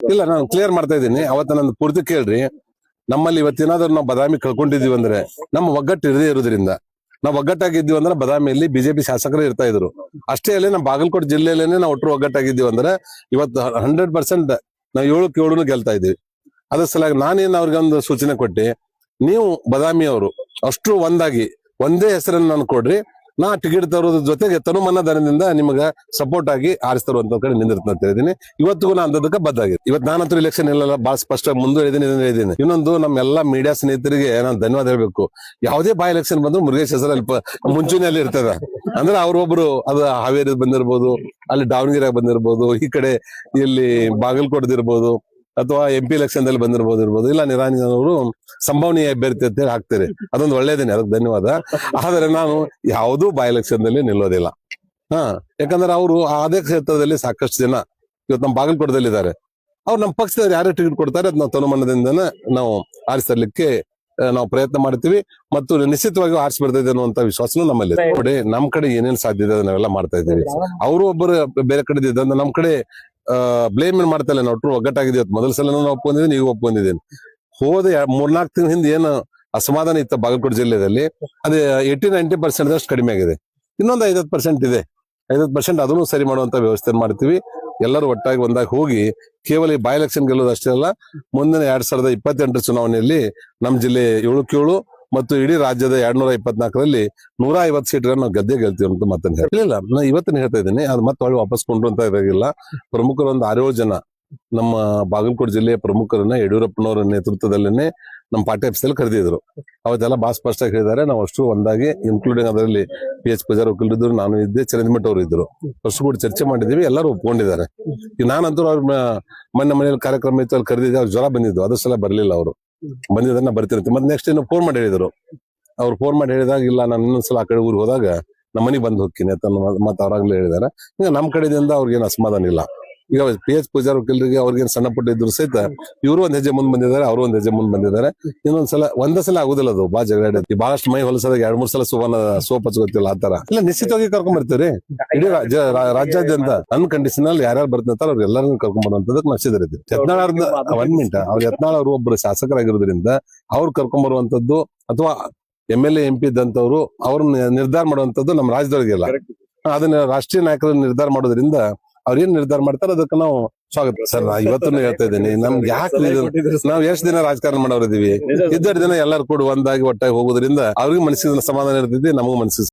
ಇಲ್ಲ, ನಾನು ಕ್ಲಿಯರ್ ಮಾಡ್ತಾ ಇದ್ದೀನಿ. ಅವತ್ತ ನನ್ನ ಪೂರ್ತಿ ಕೇಳ್ರಿ. ನಮ್ಮಲ್ಲಿ ಇವತ್ತೇನಾದ್ರೂ ನಾವು ಬದಾಮಿ ಕಳ್ಕೊಂಡಿದ್ದೀವಿ ಅಂದ್ರೆ ನಮ್ಮ ಒಗ್ಗಟ್ಟು ಇರದೇ ಇರೋದ್ರಿಂದ. ನಾವು ಒಗ್ಗಟ್ಟಾಗಿದ್ದೀವಿ ಅಂದ್ರೆ ಬದಾಮಿಯಲ್ಲಿ ಬಿಜೆಪಿ ಶಾಸಕರು ಇರ್ತಾ ಇದ್ರು. ಅಷ್ಟೇ ಅಲ್ಲೇ ನಮ್ಮ ಬಾಗಲಕೋಟೆ ಜಿಲ್ಲೆಯಲ್ಲೇ ನಾವು ಒಟ್ಟರು ಒಗ್ಗಟ್ಟಾಗಿದ್ದೀವಿ ಅಂದ್ರೆ ಇವತ್ತು ಹಂಡ್ರೆಡ್ ಪರ್ಸೆಂಟ್ ನಾವು ಏಳು ಏಳುನು ಗೆಲ್ತಾ ಇದೀವಿ ಅದ್ರ ಸಲುವಾಗಿ ನಾನೇನು ಅವ್ರಿಗೆ ಒಂದು ಸೂಚನೆ ಕೊಟ್ಟಿ, ನೀವು ಬದಾಮಿಯವರು ಅಷ್ಟು ಒಂದಾಗಿ, ಒಂದೇ ಹೆಸರನ್ನು ನಾನು ಕೊಡ್ರಿ. ನಾ ಟಿಕೆಟ್ ತರೋದ್ರ ಜೊತೆಗೆ ತನುಮನ ದನದಿಂದ ನಿಮಗ ಸಪೋರ್ಟ್ ಆಗಿ ಆರಿಸ್ತರುವಂತ ಕಡೆ ನಿಂದಿರ್ತೀನಿ ಅಂತ ಹೇಳಿದೀನಿ. ಇವತ್ತಿಗೂ ನಾನು ಅಂದದಕ್ಕೆ ಬದ್ದಾಗಿದೆ ಇವತ್ತು ನಾನಂತೂ ಇಲೆಕ್ಷನ್ ಎಲ್ಲ ಬಹಳ ಸ್ಪಷ್ಟ ಮುಂದೆ ಹೇಳಿದೀನಿ, ಇದನ್ನ ಹೇಳಿದೀನಿ. ಇನ್ನೊಂದು ನಮ್ಮ ಎಲ್ಲಾ ಮೀಡಿಯಾ ಸ್ನೇಹಿತರಿಗೆ ನಾನು ಧನ್ಯವಾದ ಹೇಳ್ಬೇಕು. ಯಾವುದೇ ಬೈ ಎಲೆಕ್ಷನ್ ಬಂದ್ರು ಮುರುಗೇಶ್ ಹೆಸರು ಅಲ್ಪ ಮುಂಚೂಣಿಯಲ್ಲಿ ಇರ್ತದ. ಅಂದ್ರೆ ಅವ್ರೊಬ್ರು ಅದು ಹಾವೇರಿ ಬಂದಿರ್ಬೋದು, ಅಲ್ಲಿ ದಾವಣಗೆರೆ ಬಂದಿರ್ಬೋದು, ಈ ಕಡೆ ಇಲ್ಲಿ ಬಾಗಲಕೋಟದಿರ್ಬೋದು ಅಥವಾ ಎಂ ಪಿ ಎಲೆಕ್ಷನ್ ದಲ್ಲಿ ಬಂದಿರ್ಬೋದು ಇರ್ಬೋದು. ಇಲ್ಲ ನಿರಾಂಜನ್ ಸಂಭವನೀಯ ಸಂಭಾವನೀಯ ಅಭ್ಯರ್ಥಿ ಅಂತ ಹೇಳಿ ಹಾಕ್ತಾರೆ. ಅದೊಂದು ಒಳ್ಳೇದೇನೆ ಅದಕ್ಕೆ ಧನ್ಯವಾದ. ಆದರೆ ನಾನು ಯಾವುದೂ ಬೈ ಎಲೆಕ್ಷನ್ ದಲ್ಲಿ ನಿಲ್ಲೋದಿಲ್ಲ. ಹಾ ಯಾಕಂದ್ರೆ ಅವರು ಅದೇ ಕ್ಷೇತ್ರದಲ್ಲಿ ಸಾಕಷ್ಟು ಜನ ಇವತ್ತು ನಮ್ಮ ಬಾಗಲಕೋಟದಲ್ಲಿ ಇದ್ದಾರೆ ಅವ್ರು ನಮ್ಮ ಪಕ್ಷದವ್ರು ಯಾರೇ ಟಿಕೆಟ್ ಕೊಡ್ತಾರೆ ಅದನ್ನ ನಾವು ತನುಮನದಿಂದನೇ ನಾವು ಆರಿಸಲಿಕ್ಕೆ ನಾವು ಪ್ರಯತ್ನ ಮಾಡ್ತೀವಿ. ಮತ್ತು ನಿಶ್ಚಿತವಾಗಿ ಆರಿಸಿ ಅನ್ನುವಂತ ವಿಶ್ವಾಸನೂ ನಮ್ಮಲ್ಲಿ. ನೋಡಿ ನಮ್ ಕಡೆ ಏನೇನ್ ಸಾಧ್ಯ ಇದೆ ನಾವೆಲ್ಲ ಮಾಡ್ತಾ ಇದ್ದೀವಿ. ಅವರು ಒಬ್ಬರು ಬೇರೆ ಕಡೆ ಇದ್ದಂದ್ರೆ ನಮ್ ಕಡೆ ಬ್ಲೇಮ್ ಏನ್ ಮಾಡ್ತಾ ಇಲ್ಲ, ನಾವು ಒಟ್ಟು ಒಗ್ಗಟ್ಟಾಗಿದ್ದೀವಿ ಮೊದಲ ಸಲ ನಾನು ಒಪ್ಕೊಂಡಿದ್ದೀನಿ ನೀವು ಒಪ್ಕೊಂಡಿದ್ದೀನಿ ಹೋದ ಮೂರ್ನಾಲ್ಕು ತಿಂಗಳ ಹಿಂದೆ ಏನು ಅಸಮಾಧಾನ ಇತ್ತು ಬಾಗಲಕೋಟೆ ಜಿಲ್ಲೆಯಲ್ಲಿ ಅದು ಏಯ್ಟಿ ನೈಂಟಿ ಪರ್ಸೆಂಟ್ ಅಷ್ಟು ಕಡಿಮೆ ಆಗಿದೆ. ಇನ್ನೊಂದು ಐದತ್ತು ಪರ್ಸೆಂಟ್ ಇದೆ. ಐವತ್ತು ಪರ್ಸೆಂಟ್ ಅದನ್ನು ಸರಿ ಮಾಡುವಂತ ವ್ಯವಸ್ಥೆ ಮಾಡ್ತೀವಿ. ಎಲ್ಲರೂ ಒಟ್ಟಾಗಿ ಒಂದಾಗಿ ಹೋಗಿ, ಕೇವಲ ಈ ಬೈ ಎಲೆಕ್ಷನ್ ಗೆಲ್ಲೋದು ಅಷ್ಟೇ ಅಲ್ಲ, ಮುಂದಿನ ಎರಡ್ ಸಾವಿರದ ಇಪ್ಪತ್ತೆಂಟರ ಚುನಾವಣೆಯಲ್ಲಿ ನಮ್ಮ ಜಿಲ್ಲೆ ಏಳು ಏಳು ಮತ್ತು ಇಡೀ ರಾಜ್ಯದ ಎರಡ್ನೂರ ಇಪ್ಪತ್ನಾಲ್ಕರಲ್ಲಿ ನೂರ ಐವತ್ತು ಸೀಟ್ಗಳನ್ನ ನಾವು ಗದ್ದೆ ಗೆಲ್ತೀವಿ ಅಂತ ಮತ್ತೆ ಇಲ್ಲ ನಾನು ಇವತ್ತಿನ ಹೇಳ್ತಾ ಇದ್ದೀನಿ. ಅದು ಮತ್ತೆ ಹೊಳ್ಳಿ ವಾಪಸ್ ಕೊಂಡ್ರು ಅಂತ ಇರೋದಿಲ್ಲ ಪ್ರಮುಖರ ಒಂದು ಆರೇಳು ಜನ ನಮ್ಮ ಬಾಗಲಕೋಟೆ ಜಿಲ್ಲೆಯ ಪ್ರಮುಖರನ್ನ ಯಡಿಯೂರಪ್ಪನವರ ನೇತೃತ್ವದಲ್ಲೇನೆ ನಮ್ಮ ಆಫೀಸಲ್ಲಿ ಕರೆದಿದ್ರು. ಅವತ್ತೆಲ್ಲ ಬಾ ಸ್ಪಷ್ಟ ಹೇಳಿದ್ದಾರೆ. ನಾವು ಅಷ್ಟು ಒಂದಾಗಿ ಇನ್ಕ್ಲೂಡಿಂಗ್ ಅದರಲ್ಲಿ ಪಿ ಎಚ್ ಪೂಜಾರ್ ಒಕ್ಕಲಿದ್ರು ನಾನು ಇದ್ದೆ ಚರಂದಿಮಠ ಅವರು ಇದ್ರು ಅಷ್ಟು ಕೂಡ ಚರ್ಚೆ ಮಾಡಿದೀವಿ ಎಲ್ಲರೂ ಒಪ್ಕೊಂಡಿದ್ದಾರೆ. ಈಗ ನಾನಂತೂ ಅವ್ರ ಮನೆ ಮನೆಯಲ್ಲಿ ಕಾರ್ಯಕ್ರಮ ಇತ್ತು, ಅಲ್ಲಿ ಕರೆದಿದ್ದೆ, ಅವ್ರು ಜ್ವರ ಬಂದಿದ್ದು, ಅದಷ್ಟೆಲ್ಲ ಬರ್ಲಿಲ್ಲ ಅವರು. ಬಂದಿದ್ರೆ ಬರ್ತಿರುತ್ತೆ. ಮತ್ತೆ ನೆಕ್ಸ್ಟ್ ಏನೋ ಫೋನ್ ಮಾಡಿ ಹೇಳಿದ್ರು. ಅವ್ರು ಫೋನ್ ಮಾಡಿ ಹೇಳಿದಾಗ, ಇಲ್ಲ, ನಾನು ಇನ್ನೊಂದ್ಸಲ ಆ ಕಡೆ ಊರಿಗೆ ಹೋದಾಗ ನಮ್ಮ ಮನೆಗೆ ಬಂದು ಹೋಗ್ತೀನಿ ಅಂತ ಮತ್ತೆ ಅವ್ರಾಗ್ಲೇ ಹೇಳಿದಾರೆ. ಈಗ ನಮ್ಮ ಕಡೆಯಿಂದ ಅವ್ರಿಗೇನು ಅಸಮಾಧಾನ ಇಲ್ಲ. ಈಗ ಪಿ ಎಚ್ ಪೂಜಾರ್ ವಕೀಲರಿಗೆ ಅವ್ರಿಗೇನು ಸಣ್ಣ ಪುಟ್ಟ ಇದ್ರು ಸಹಿತ ಇವರು ಒಂದ್ ಹೆಜ್ಜೆ ಮುಂದೆ ಬಂದಿದ್ದಾರೆ ಅವರು ಒಂದ್ ಹೆಜ್ಜೆ ಮುಂದೆ ಬಂದಿದ್ದಾರೆ. ಇನ್ನೊಂದ್ಸಲ ಒಂದೇ ಸಲ ಆಗುದಿಲ್ಲ ಅದು ಬಾ ಜಗಳ ಬಹಳಷ್ಟು ಮೈ ಹೊಲಸದಾಗ ಎರಡ್ ಮೂರ್ ಸಲ ಸುವರ್ಣ ಸೋಪ್ ಹಚ್ಕೋತಿಲ್ಲ ಆತರ. ಇಲ್ಲ ನಿಶ್ಚಿತವಾಗಿ ಕರ್ಕೊಂಡ್ ಬರ್ತೀವಿ ಇಡೀ ರಾಜ್ಯ ರಾ- ರಾಜ್ಯಾದ್ಯಂತ ಅಲ್ಲಿ ಯಾರ್ಯಾರು ಬರ್ತಿರ್ತಾರ ಅವ್ರ ಎಲ್ಲರನ್ನು ಕರ್ಕೊಂಡ್ ಬರುವಂತದಕ್ಕೆ ನಾವು ಸಿದ್ಧರಿದ್ದೀವಿ. ಯತ್ನಾಳ್ ಒಂದ್ ಮಿನಿಟ್ ಅವ್ರ ಯತ್ನಾಳ್ ಅವರು ಒಬ್ಬರು ಶಾಸಕರಾಗಿರೋದ್ರಿಂದ ಅವ್ರು ಕರ್ಕೊಂಡ್ ಬರುವಂತದ್ದು ಅಥವಾ ಎಂ ಎಲ್ ಎಂ ಪಿ ಇದ್ದಂತವ್ರು ಅವ್ರನ್ನ ನಿರ್ಧಾರ ಮಾಡುವಂತದ್ದು ನಮ್ಮ ರಾಜ್ಯದೊಳಗಿಲ್ಲ ಅದನ್ನ ರಾಷ್ಟ್ರೀಯ ನಾಯಕರು ನಿರ್ಧಾರ ಮಾಡೋದ್ರಿಂದ ಅವ್ರ ಏನ್ ನಿರ್ಧಾರ ಮಾಡ್ತಾರೆ ಅದಕ್ಕೆ ನಾವು ಸ್ವಾಗತ ಸರ್ ನಾ ಇವತ್ತನ್ನು ಹೇಳ್ತಾ ಇದ್ದೀನಿ. ನಮ್ಗೆ ಯಾಕೆ ನಾವು ಎಷ್ಟ್ ದಿನ ರಾಜಕಾರಣ ಮಾಡೋರಿದೀವಿ ಇದ್ದಾರೆ ದಿನ ಎಲ್ಲರೂ ಕೂಡ ಒಂದಾಗಿ ಒಟ್ಟಾಗಿ ಹೋಗೋದ್ರಿಂದ ಅವ್ರಿಗೆ ಮನಸ್ಸಿನ ಸಮಾಧಾನ ಇರ್ತೈತಿ ನಮಗೂ ಮನಸ್ಸಿಗೆ